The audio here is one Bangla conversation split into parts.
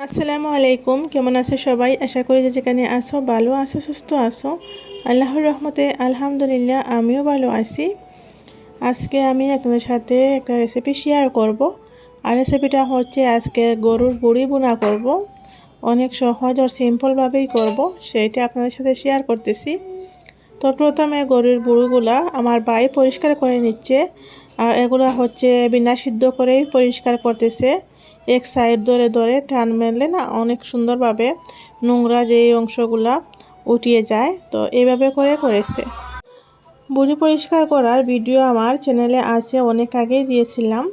আসসালামু আলাইকুম, কেমন আছো সবাই? আশা করি যে যেখানে আসো ভালো আছো, সুস্থ আছো। আল্লাহর রহমতে আলহামদুলিল্লাহ আমিও ভালো আছি। আজকে আমি আপনাদের সাথে একটা রেসিপি শেয়ার করব। আর রেসিপিটা হচ্ছে আজকে গরুর বুড়ি বোনা করব। অনেক সহজ আর সিম্পলভাবেই করব সেইটা আপনাদের সাথে শেয়ার করতেছি। তো প্রথমে গরুর বুড়িগুলা আমার ভাই পরিষ্কার করে নিচ্ছে। আর এগুলো হচ্ছে বিনা সিদ্ধ করেই পরিষ্কার করতেছে। এক সাইড ধরে ধরে টান মেললে না অনেক সুন্দরভাবে নোংরা যে অংশগুলা উঠিয়ে যায়। তো এইভাবে করে করেছে। বুড়ি পরিষ্কার করার ভিডিও আমার চ্যানেলে আছে অনেক আগেই দিয়েছিলাম।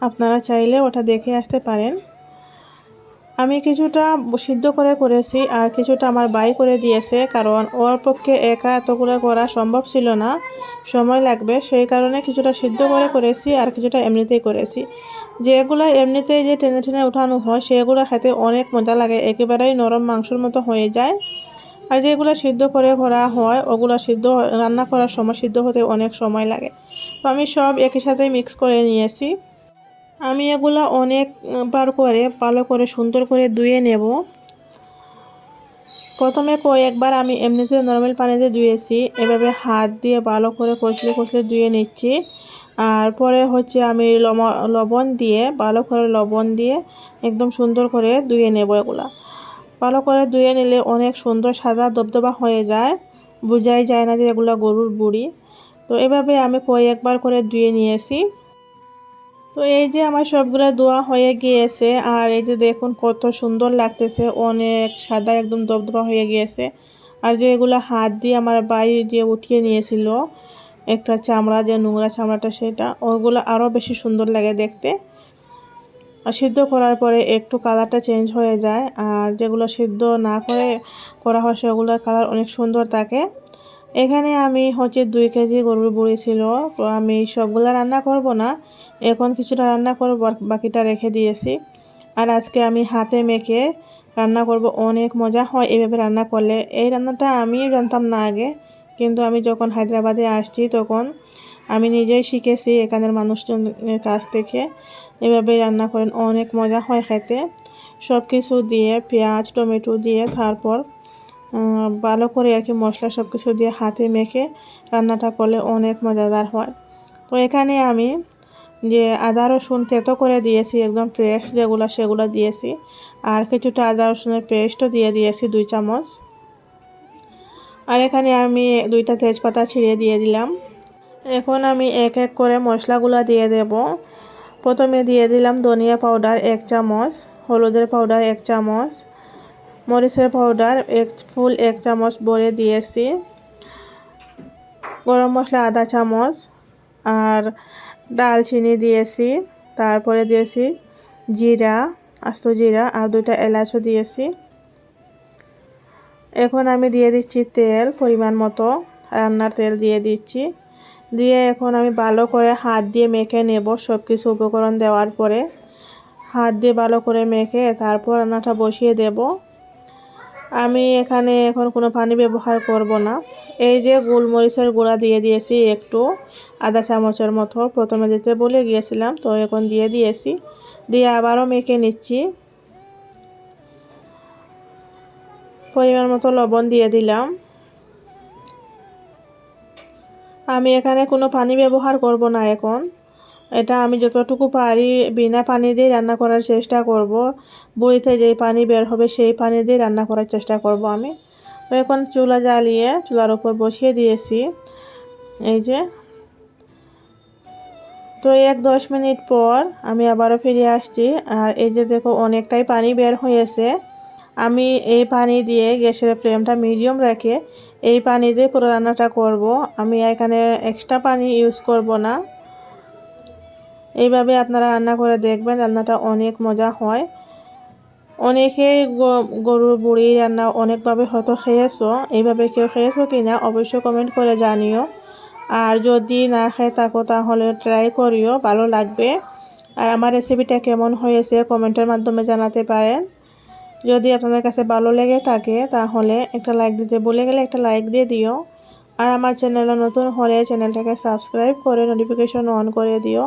আপনারা চাইলে ওটা দেখে আসতে পারেন। আমি কিছুটা সিদ্ধ করে করেছি আর কিছুটা আমার বাই করে দিয়েছে, কারণ ওর পক্ষে একা এতগুলো করা সম্ভব ছিল না। সময় লাগবে, সেই কারণে কিছুটা সিদ্ধ করে করেছি আর কিছুটা এমনিতেই করেছি। যেগুলো এমনিতেই যে টেনে টেনে উঠানো হয়, সেগুলো খেতে অনেক মজা লাগে, একেবারেই নরম মাংসর মতো হয়ে যায়। আর যেগুলো সিদ্ধ করে করা হয়, ওগুলো সিদ্ধ রান্না করার সময় সিদ্ধ হতে অনেক সময় লাগে। তো আমি সব একই সাথে মিক্স করে নিয়েছি। আমি এগুলো অনেকবার করে, ভালো করে সুন্দর করে ধুয়ে নেব। প্রথমে কয়েকবার আমি এমনিতে নর্মাল পানিতে ধুয়েছি, এভাবে হাত দিয়ে ভালো করে কচলে কচলে ধুয়ে নিচ্ছি। আর পরে হচ্ছে আমি লবণ দিয়ে, ভালো করে লবণ দিয়ে একদম সুন্দর করে ধুয়ে নেব এগুলা। ভালো করে ধুয়ে নিলে অনেক সুন্দর সাদা দবদবা হয়ে যায়, বোঝাই যায় না যে এগুলো গরুর বুড়ি। তো এভাবে আমি কয়েকবার করে ধুয়ে নিয়েছি। তো এই যে আমার সবগুলো দোয়া হয়ে গিয়েছে, আর এই যে দেখুন কত সুন্দর লাগতেছে, অনেক সাদা একদম দবদবা হয়ে গিয়েছে। আর যে এগুলো হাত দিয়ে আমার বাই যে উঠিয়ে নিয়েছিল, একটা চামড়া যে নোংরা চামড়াটা সেটা, ওগুলো আরও বেশি সুন্দর লাগে দেখতে। আর সিদ্ধ করার পরে একটু কালারটা চেঞ্জ হয়ে যায়, আর যেগুলো সিদ্ধ না করে করা হয় সেগুলোর কালার অনেক সুন্দর থাকে। এখানে আমি হচ্ছে দুই কেজি গরুর বুড়ি ছিল। আমি সবগুলো রান্না করব না। এখন কিছুটা রান্না করব বাকিটা রেখে দিয়েছি। আর আজকে আমি হাতে মেখে রান্না করব। অনেক মজা হয় এভাবে রান্না করলে। এই রান্নাটা আমিও জানতাম না আগে, কিন্তু আমি যখন হায়দ্রাবাদে আসছি তখন আমি নিজেই শিখেছি এখানের মানুষজনের কাছ থেকে এভাবে রান্না করেন। অনেক মজা হয় খেতে। সব কিছু দিয়ে পেঁয়াজ, টমেটো দিয়ে তারপর ভালো করে আর কি মশলা সব কিছু দিয়ে হাতে মেখে রান্নাটা করলে অনেক মজাদার হয়। তো এখানে আমি যে আদা, রসুন তেতো করে দিয়েছি, একদম ফ্রেশ যেগুলো সেগুলো দিয়েছি। আর কিছুটা আদা, রসুনের পেস্টও দিয়ে দিয়েছি দুই চামচ। আর এখানে আমি দুইটা তেজপাতা ছিঁড়িয়ে দিয়ে দিলাম। এখন আমি এক এক করে মশলাগুলো দিয়ে দেব। প্রথমে দিয়ে দিলাম ধনিয়া পাউডার এক চামচ, হলুদের পাউডার এক চামচ মরিচের পাউডার এক ফুল, এক চামচ ভরে দিয়েছি। গরম মশলা আধা চামচ আর ডালচিনি দিয়েছি। তারপরে দিয়েছি জিরা, আস্ত জিরা আর দুইটা এলাচও দিয়েছি। এখন আমি দিয়ে দিচ্ছি তেল পরিমাণ মতো, রান্নার তেল দিয়ে দিচ্ছি। দিয়ে এখন আমি ভালো করে হাত দিয়ে মেখে নেব সব কিছু উপকরণ দেওয়ার পরে। হাত দিয়ে ভালো করে মেখে তারপর রান্নাটা বসিয়ে দেব। আমি এখানে এখন কোনো পানি ব্যবহার করব না। এই যে গোলমরিচের গুঁড়া দিয়ে দিয়েছি একটু, আধা চামচের মতো। প্রথমে দিতে বলে গিয়েছিলাম, তো এখন দিয়ে দিয়েছি। দিয়ে আবারও মেখে নিচ্ছি। পরিমাণ মতো লবণ দিয়ে দিলাম। আমি এখানে কোনো পানি ব্যবহার করব না এখন। এটা আমি যতটুকু পারি বিনা পানি দিয়ে রান্না করার চেষ্টা করব। বড়িতে যেই পানি বের হবে সেই পানি দিয়ে রান্না করার চেষ্টা করব আমি। তো এখন চুলা জ্বালিয়ে চুলার উপর বসিয়ে দিয়েছি। এই যে। তো এক দশ মিনিট পর আমি আবারও ফিরে আসছি। আর এই যে দেখো অনেকটাই পানি বের হয়েছে। আমি এই পানি দিয়ে গ্যাসের ফ্লেমটা মিডিয়াম রেখে এই পানি দিয়ে পুরো রান্নাটা করব। আমি এখানে এক্সট্রা পানি ইউজ করব না। এইভাবে আপনারা রান্না করে দেখবেন, রান্নাটা অনেক মজা হয়। অনেকেই গরুর বুড়ি রান্না অনেকভাবে হয়তো খেয়েছো। এইভাবে কেউ খেয়েছো কি না অবশ্যই কমেন্ট করে জানিও। আর যদি না খেয়ে থাকো তাহলে ট্রাই করিও, ভালো লাগবে। আর আমার রেসিপিটা কেমন হয়েছে কমেন্টের মাধ্যমে জানাতে পারেন। যদি আপনাদের কাছে ভালো লেগে থাকে তাহলে একটা লাইক দিতে বলে গেলে একটা লাইক দিয়ে দিও। আর আমার চ্যানেলে নতুন হলে চ্যানেলটাকে সাবস্ক্রাইব করে নোটিফিকেশন অন করে দিও।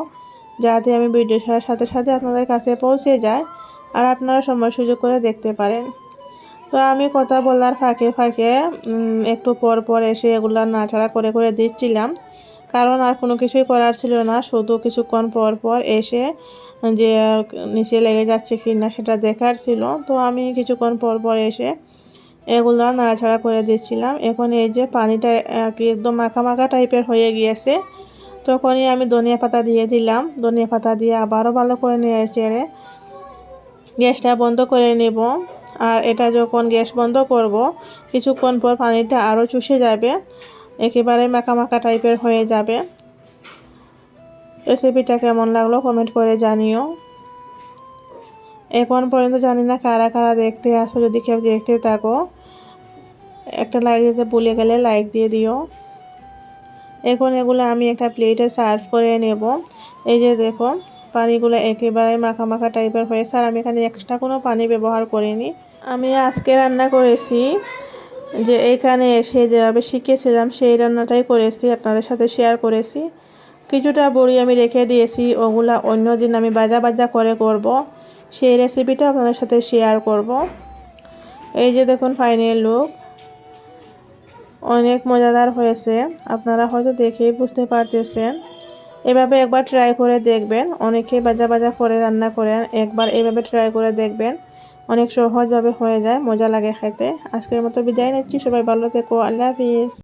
যাতে আমি ভিডিও ছাড়ার সাথে সাথে আপনাদের কাছে পৌঁছে যায় আর আপনারা সময় সুযোগ করে দেখতে পারেন। তো আমি কথা বলার ফাঁকে ফাঁকে একটু পর পর এসে এগুলো নাড়াচাড়া করে করে দিচ্ছিলাম। কারণ আর কোনো কিছুই করার ছিল না, শুধু কিছুক্ষণ পর পর এসে যে, নিচে লেগে যাচ্ছে কি না সেটা দেখার ছিল। তো আমি কিছুক্ষণ পর পর এসে এগুলো নাড়াচাড়া করে দিচ্ছিলাম। এখন এই যে পানিটা আর কি একদম মাখা মাখা টাইপের হয়ে গিয়েছে। তখনই আমি ধনিয়া পাতা দিয়ে দিলাম। ধনিয়া পাতা দিয়ে আবারও ভালো করে নেড়ে চেড়ে গ্যাসটা বন্ধ করে নেব। আর এটা যখন গ্যাস বন্ধ করব, কিছুক্ষণ পর পানিটা আরও চুষে যাবে। একেবারে মাখা মাখা টাইপের হয়ে যাবে। রেসিপিটা কেমন লাগল কমেন্ট করে জানিও। এখন পর্যন্ত জানি না কারা কারা দেখতে আসো, যদি কেউ দেখতে থাকো, একটা লাইক দিতে ভুলে গেলে লাইক দিয়ে দিও। এখন এগুলো আমি একটা প্লেটে সার্ভ করে নেব। এই যে দেখো, পানিগুলো একেবারে মাখা মাখা টাইপের হয়েছে আর আমি এখানে এক্সট্রা কোনো পানি ব্যবহার করিনি। আমি আজকে রান্না করেছি যে এখানে এসে যেভাবে শিখেছিলাম সেই রান্নাটাই করেছি, আপনাদের সাথে শেয়ার করেছি। কিছুটা বড়ি আমি রেখে দিয়েছি, ওগুলা অন্য দিন আমি বাজা বাজা করে করব। সেই রেসিপিটা আপনাদের সাথে শেয়ার করব। এই যে দেখুন ফাইনাল লুক অনেক মজাদার হয়েছে। আপনারা হয়তো দেখেই বুঝতে পারতেছেন। এভাবে একবার ট্রাই করে দেখবেন। অনেকে বাজা বাজা করে রান্না করেন। একবার এভাবে ট্রাই করে দেখবেন। অনেক সহজভাবে হয়ে যায়। মজা লাগে খাইতে। আজকের মতো বিদায় নিচ্ছি। সবাই ভালো থেকো। আল্লাহ হাফিজ।